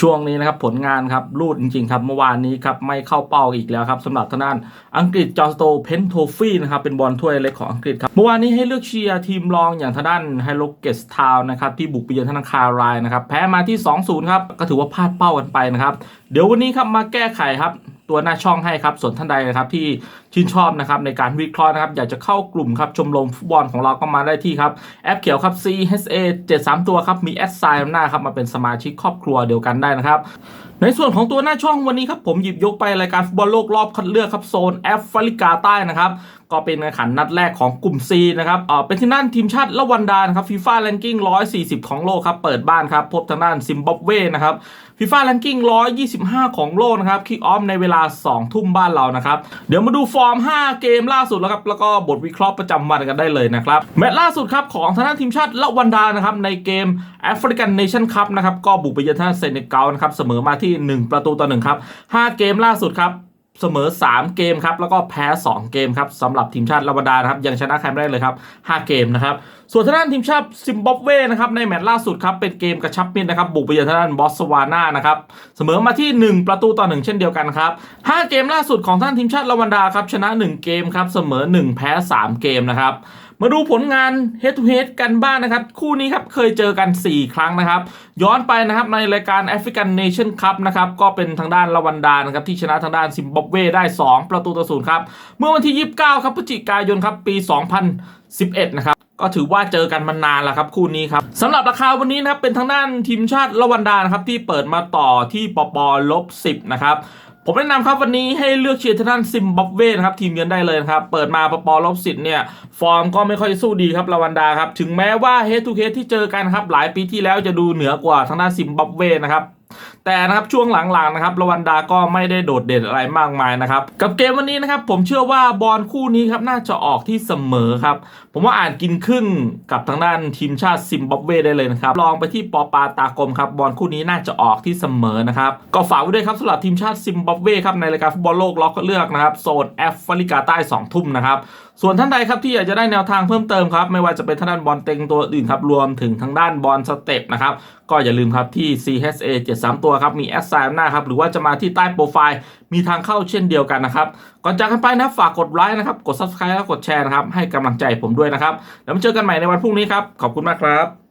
ช่วงนี้นะครับผลงานครับรูดจริงๆครับเมื่อวานนี้ครับไม่เข้าเป้าอีกแล้วครับสำหรับทางด้านอังกฤษจอร์สโตเพนโทฟี่นะครับเป็นบอลถ้วยเล็กของอังกฤษครับเมื่อวานนี้ให้เลือกเชียร์ทีมรองอย่างทางด้านไฮโลเกสทาวนะครับที่บุกไปเยือนธนาคารรายนะครับแพ้มาที่ 2-0 ครับก็ถือว่าพลาดเป้ากันไปนะครับเดี๋ยววันนี้ครับมาแก้ไขครับ ตัวหน้าช่องให้ครับ ส่วนท่านใดนะครับที่ชื่นชอบนะครับในการวิเคราะห์นะครับ อยากจะเข้ากลุ่มครับชมรมฟุตบอลของเราก็มาได้ที่ครับ แอปเขียวครับ CHA 73 ตัวครับ มีแอดไซน์หน้าครับมาเป็นสมาชิกครอบครัวเดียวกันได้นะครับในส่วนของตัวหน้าช่องวันนี้ครับผมหยิบยกไปรายการฟุตบอลโลกรอบคัดเลือกครับโซนแอฟริกาใต้นะครับก็เป็นการแข่งขันนัดแรกของกลุ่ม C นะครับเอ่อเป็นที่นั่นทีมชาติละวันดานะครับฟีฟ่าแรงกิ้ง140 ของโลกครับเปิดบ้านครับพบทางด้านซิมบับเวนะครับฟีฟ่าแรงกิ้ง125 ของโลกนะครับคิกออฟในเวลา 2 ทุ่มบ้านเรานะครับเดี๋ยวมาดูฟอร์ม 5 เกมล่าสุดแล้วครับแล้วก็บทวิเคราะห์ประจำวันกันได้เลยนะครับแมตช์ล่าสุดครับของทางด้านทีมชาติละวันดานะครับในเกมแอฟริกันเนชั่นคัพนะครับก็บุกไปเยือนทางด้านเซเนกัลนะครับเสมอมาที่ 1 ประตูต่อ1ครับ5เกมล่าสุดครับ เสมอ 3 เกมครับแล้วก็แพ้ 2 เกมครับสำหรับทีมชาติลาวาดานะครับยังชนะใครไม่ได้เลยครับ 5 เกมนะครับส่วนทางด้านทีมชาติซิมบับเวนะครับในแมตช์ล่าสุดครับเป็นเกมกระชับมิตรนะครับบุกไปเยือนทางด้านบอสสวานานะครับเสมอมาที่ 1 ประตูต่อ 1 เช่นเดียวกันครับ 5 เกมล่าสุดของท่านทีมชาติลาวาดาครับชนะ 1 เกมครับเสมอ 1 แพ้ 3 เกมนะครับมาดูผลงาน head to head กันบ้างนะครับ คู่นี้ครับเคยเจอกัน 4 ครั้งนะครับ ย้อนไปนะครับในรายการ African Nation Cup นะครับก็เป็นทางด้านละวันดานะครับที่ชนะทางด้านซิมบับเวได้ 2 ประตูต่อศูนย์ครับ เมื่อวันที่ 29 ครับพฤศจิกายนครับปี 2011 นะครับก็ถือว่าเจอกันมานานแล้วครับคู่นี้ครับสำหรับราคาวันนี้นะครับเป็นทางด้านทีมชาติละวันดานะครับที่เปิดมาต่อที่ปปลบ10นะครับ ผมแนะนำครับวันนี้ให้เลือกเชียร์ทางด้านซิมบับเวนะครับทีมเยือนได้เลยครับ เปิดมาปปอลบสิทธิ์เนี่ย ฟอร์มก็ไม่ค่อยสู้ดีครับลาวันดาครับ ถึงแม้ว่าเฮ d ทูเ a ที่เจอกันครับ หลายปีที่แล้วจะดูเหนือกว่าทางด้านซิมบับเวนะครับ แต่นะครับช่วงหลังๆนะครับลวันดาก็ไม่ได้โดดเด่นอะไรมากมายนะครับกับเกมวันนี้นะครับผมเชื่อว่าบอลคู่นี้ครับน่าจะออกที่เสมอครับผมว่าอ่าจกินครึ่งกับทางด้านทีมชาติซิมบับเวได้เลยนะครับลองไปที่ปอปาตากลมครับบอลคู่นี้น่าจะออกที่เสมอนะครับก็ฝากไว้ด้วยครับสำหรับทีมชาติซิมบับเวครับในรายการฟุตบอลโลกล็อกเลือกนะครับโซนแอฟริกาใต้2ทุ่มนะครับ ส่วนท่านใดครับที่อยากจะได้แนวทางเพิ่มเติมครับ ไม่ว่าจะเป็นทางด้านบอลเต็งตัวอื่นครับ รวมถึงทางด้านบอลสเต็ปนะครับ ก็อย่าลืมครับที่ CHA 73 ตัวครับ มีแอดไซน์หน้าครับ หรือว่าจะมาที่ใต้โปรไฟล์ มีทางเข้าเช่นเดียวกันนะครับ ก่อนจากกันไปนะฝากกดไลค์นะครับ กด Subscribe และกดแชร์นะครับ ให้กำลังใจผมด้วยนะครับ แล้วมาเจอกันใหม่ในวันพรุ่งนี้ครับ ขอบคุณมากครับ